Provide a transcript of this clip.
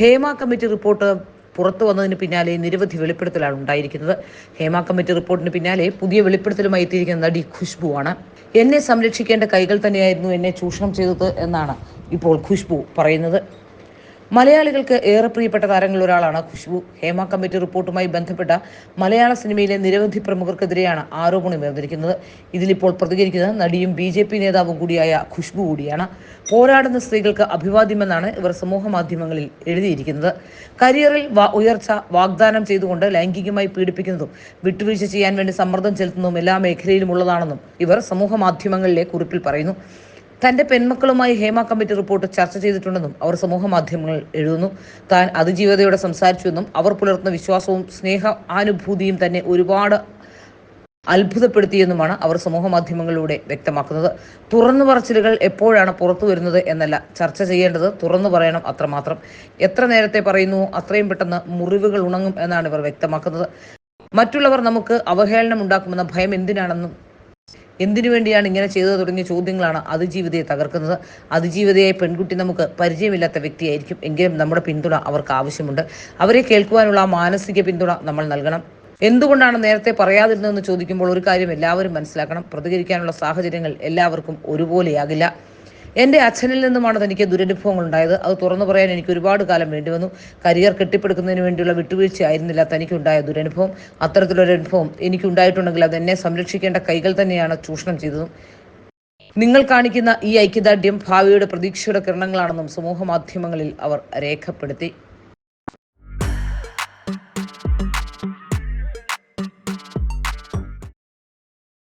Hema committee report പുറത്തു വന്നതിന് പിന്നാലെ നിരവധി വെളിപ്പെടുത്തലാണ് ഉണ്ടായിരിക്കുന്നത്. ഹേമ കമ്മിറ്റി റിപ്പോർട്ടിന് പിന്നാലെ പുതിയ വെളിപ്പെടുത്തലുമായി എത്തിയിരിക്കുന്ന നടി ഖുഷ്ബു ആണ്. എന്നെ സംരക്ഷിക്കേണ്ട കൈകൾ തന്നെയായിരുന്നു എന്നെ ചൂഷണം ചെയ്തത് എന്നാണ് ഇപ്പോൾ ഖുഷ്ബു പറയുന്നത്. മലയാളികൾക്ക് ഏറെ പ്രിയപ്പെട്ട താരങ്ങളിൽ ഒരാളാണ് ഖുഷ്ബു ഹേമ കമ്മിറ്റി റിപ്പോർട്ടുമായി ബന്ധപ്പെട്ട മലയാള സിനിമയിലെ നിരവധി പ്രമുഖർക്കെതിരെയാണ് ആരോപണം ഉയർന്നിരിക്കുന്നത്. ഇതിലിപ്പോൾ പ്രതികരിക്കുന്നത് നടിയും ബി ജെ പി നേതാവും കൂടിയായ ഖുഷ്ബു കൂടിയാണ്. പോരാടുന്ന സ്ത്രീകൾക്ക് അഭിവാദ്യമെന്നാണ് ഇവർ സമൂഹ മാധ്യമങ്ങളിൽ എഴുതിയിരിക്കുന്നത്. കരിയറിൽ ഉയർച്ച വാഗ്ദാനം ചെയ്തുകൊണ്ട് ലൈംഗികമായി പീഡിപ്പിക്കുന്നതും വിട്ടുവീഴ്ച ചെയ്യാൻ വേണ്ടി സമ്മർദ്ദം ചെലുത്തുന്നതും എല്ലാ മേഖലയിലും ഉള്ളതാണെന്നും ഇവർ സമൂഹ മാധ്യമങ്ങളിലെ കുറിപ്പിൽ പറയുന്നു. തന്റെ പെൺമക്കളുമായി ഹേമ കമ്മിറ്റി റിപ്പോർട്ട് ചർച്ച ചെയ്തിട്ടുണ്ടെന്നും അവർ സമൂഹ മാധ്യമങ്ങൾ എഴുതുന്നു. താൻ അതിജീവതയോടെ സംസാരിച്ചുവെന്നും അവർ പുലർത്തുന്ന വിശ്വാസവും സ്നേഹ ആനുഭൂതിയും തന്നെ ഒരുപാട് അത്ഭുതപ്പെടുത്തിയെന്നുമാണ് അവർ സമൂഹ മാധ്യമങ്ങളിലൂടെ വ്യക്തമാക്കുന്നത്. തുറന്നു പറച്ചിലുകൾ എപ്പോഴാണ് പുറത്തു വരുന്നത് എന്നല്ല ചർച്ച ചെയ്യേണ്ടത്. തുറന്നു പറയണം അത്രമാത്രം. എത്ര നേരത്തെ പറയുന്നു അത്രയും പെട്ടെന്ന് മുറിവുകൾ ഉണങ്ങും എന്നാണ് ഇവർ വ്യക്തമാക്കുന്നത്. മറ്റുള്ളവർ നമുക്ക് അവഹേളനം ഉണ്ടാക്കുമെന്ന ഭയം എന്തിനാണെന്നും എന്തിനു വേണ്ടിയാണ് ഇങ്ങനെ ചെയ്തത് തുടങ്ങിയ ചോദ്യങ്ങളാണ് അതിജീവിതയെ തകർക്കുന്നത്. അതിജീവിതയായ പെൺകുട്ടി നമുക്ക് പരിചയമില്ലാത്ത വ്യക്തിയായിരിക്കും. എങ്കിലും നമ്മുടെ പിന്തുണ അവർക്ക് ആവശ്യമുണ്ട്. അവരെ കേൾക്കുവാനുള്ള മാനസിക പിന്തുണ നമ്മൾ നൽകണം. എന്തുകൊണ്ടാണ് നേരത്തെ പറയാതിരുന്നതെന്ന് ചോദിക്കുമ്പോൾ ഒരു കാര്യം എല്ലാവരും മനസ്സിലാക്കണം. പ്രതികരിക്കാനുള്ള സാഹചര്യങ്ങൾ എല്ലാവർക്കും ഒരുപോലെയാകില്ല. എന്റെ അച്ഛനിൽ നിന്നുമാണ് തനിക്ക് ദുരനുഭവങ്ങൾ ഉണ്ടായത് അത് തുറന്നു പറയാൻ എനിക്ക് ഒരുപാട് കാലം വേണ്ടി വന്നു. കരിയർ കെട്ടിപ്പടുക്കുന്നതിന് വേണ്ടിയുള്ള വിട്ടുവീഴ്ചയായിരുന്നില്ല തനിക്കുണ്ടായ ദുരനുഭവം. അത്തരത്തിലൊരു അനുഭവം എനിക്കുണ്ടായിട്ടുണ്ടെങ്കിൽ അത് എന്നെ സംരക്ഷിക്കേണ്ട കൈകൾ തന്നെയാണ് ചൂഷണം ചെയ്തതും. നിങ്ങൾ കാണിക്കുന്ന ഈ ഐക്യദാർഢ്യം ഭാവിയുടെ പ്രതീക്ഷയുടെ കിരണങ്ങളാണെന്നും സമൂഹ മാധ്യമങ്ങളിൽ അവർ രേഖപ്പെടുത്തി.